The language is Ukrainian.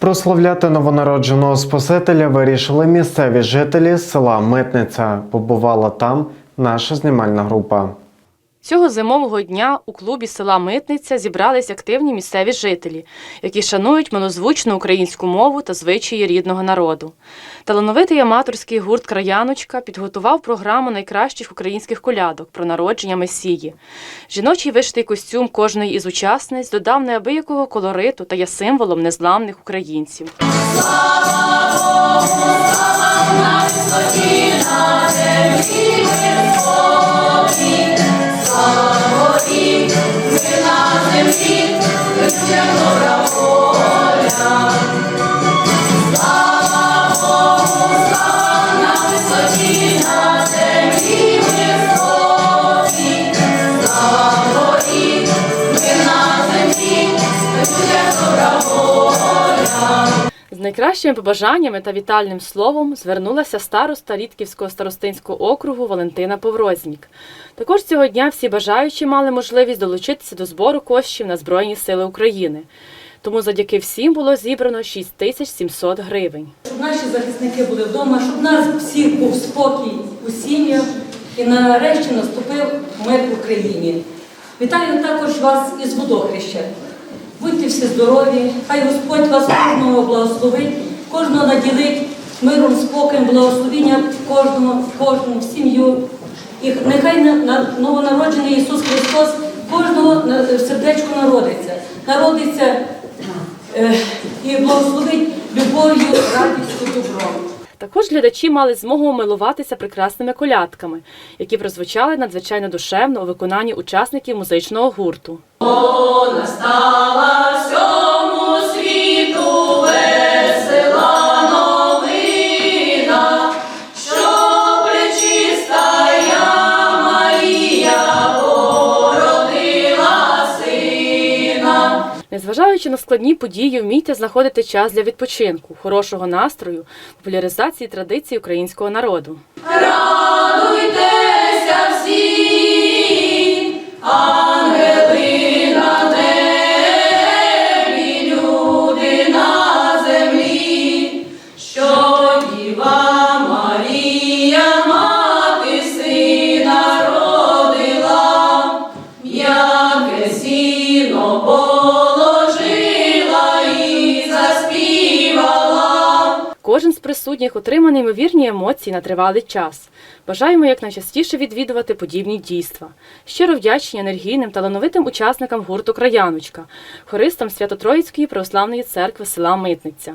Прославляти новонародженого Спасителя вирішили місцеві жителі села Митниця. Побувала там наша знімальна група. Цього зимового дня у клубі села Митниця зібрались активні місцеві жителі, які шанують милозвучну українську мову та звичаї рідного народу. Талановитий аматорський гурт Краяночка підготував програму найкращих українських колядок про народження Месії. Жіночий вишитий костюм кожної із учасниць додав неабиякого колориту та є символом незламних українців. Летить, летя гора поля, З найкращими побажаннями та вітальним словом звернулася староста Рідківського старостинського округу Валентина Поврознік. Також цього дня всі бажаючі мали можливість долучитися до збору коштів на Збройні Сили України. Тому завдяки всім було зібрано 6700 гривень. Щоб наші захисники були вдома, щоб в нас всіх був спокій у сім'ях і нарешті наступив мир в Україні. Вітаю також вас із водохреща. Будьте всі здорові, хай Господь вас кожного благословить, кожного наділить миром, спокоєм, благословіння кожного, кожну в сім'ю. І нехай на- на- новонароджений Ісус Христос кожного в сердечку народиться. Народиться е, і благословить любов'ю, радістю, добром. Також глядачі мали змогу милуватися прекрасними колядками, які прозвучали надзвичайно душевно у виконанні учасників музичного гурту. Незважаючи на складні події, вмійте знаходити час для відпочинку, хорошого настрою, популяризації традицій українського народу. Кожен з присутніх отримав неймовірні емоції на тривалий час. Бажаємо якнайчастіше відвідувати подібні дійства. Щиро вдячні енергійним талановитим учасникам гурту Краяночка, хористам Свято-Троїцької православної церкви села Митниця.